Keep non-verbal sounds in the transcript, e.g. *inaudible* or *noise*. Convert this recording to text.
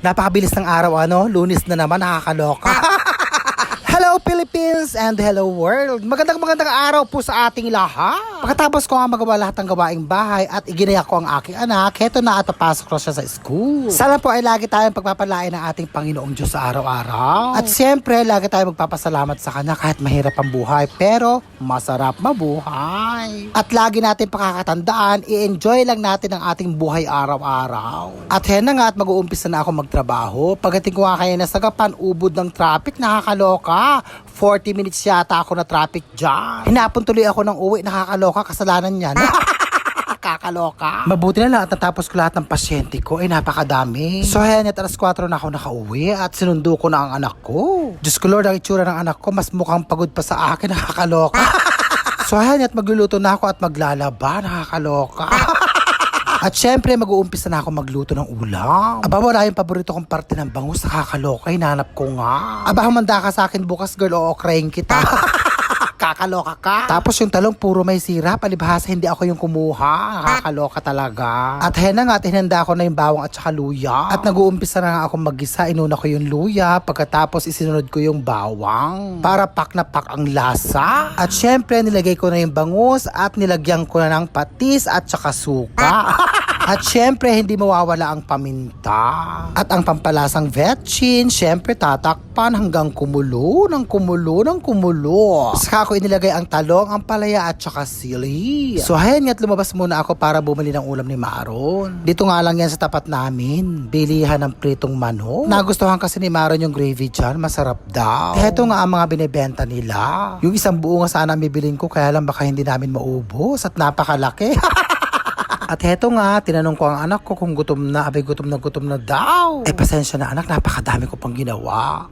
Napakabilis ng araw ano, lunis na naman, nakakaloka. Hello Philippines and hello world. Magandang magandang araw po sa ating lahat. Pagkatapos ko nga magawa lahat ng gawaing bahay at iginaya ko ang aking anak, heto na at papasok na siya sa school. Sana po ay lagi tayong pagpapalain ng ating Panginoong Diyos sa araw-araw. At siyempre, lagi tayong magpapasalamat sa Kanya kahit mahirap ang buhay, pero masarap mabuhay. At lagi natin pakakatandaan, i-enjoy lang natin ang ating buhay araw-araw. At hen na nga at mag-uumpisa na ako magtrabaho. Pagdating ko nga kayo na sagapan, ubod ng traffic, nakakaloka. 40 minutes yata ako na traffic dyan. Hinapon tuloy ako ng uwi, nakakaloka, kasalanan yan. *laughs* Kakaloka. Mabuti na lang at natapos ko lahat ng pasyente ko. Ay, napakadami. So, hen, at alas 4 na ako nakauwi at sinundo ko na ang anak ko. Diyos ko Lord, ang itsura ng anak ko, mas mukhang pagod pa sa akin. *laughs* Nakakaloka. *laughs* so, hen, at magluluto na ako at maglalaba. Nakakaloka. At syempre, mag-uumpisa na ako magluto ng ulam. Aba, wala yung paborito kong parte ng bangus. Nakakaloka, hinanap ko nga. Aba, humanda ka sa akin bukas, girl. Oo, krayin kita. *laughs* Kakaloka ka. Tapos yung talong puro may sira. Palibhasa, hindi ako yung kumuha. Nakakaloka talaga. At hen na nga, at hinanda ko na yung bawang at saka luya. At nag-uumpisa na nga ako mag-isa. Inuna ko yung luya. Pagkatapos, isinunod ko yung bawang. Para pak na pak ang lasa. At syempre, nilagay ko na yung bangus at nilagyan ko na ng patis at saka suka. *laughs* At syempre, hindi mawawala ang paminta. At ang pampalasang vetchin, syempre tatakpan hanggang kumulo, ng kumulo, ng kumulo. Saka ako inilagay ang talong, ang palaya at saka sili. So ayan nga't lumabas muna ako para bumili ng ulam ni Maron. Dito nga lang yan sa tapat namin. Bilihan ng pritong manok. Nagustuhan kasi ni Maron yung gravy dyan, masarap daw. Heto nga ang mga binibenta nila. Yung isang buo nga sana bibilin ko, kaya lang baka hindi namin maubos at napakalaki. *laughs* At heto nga, tinanong ko ang anak ko kung gutom na, abay gutom na gutom na daw. Eh pasensya na anak, napakadami ko pang ginawa.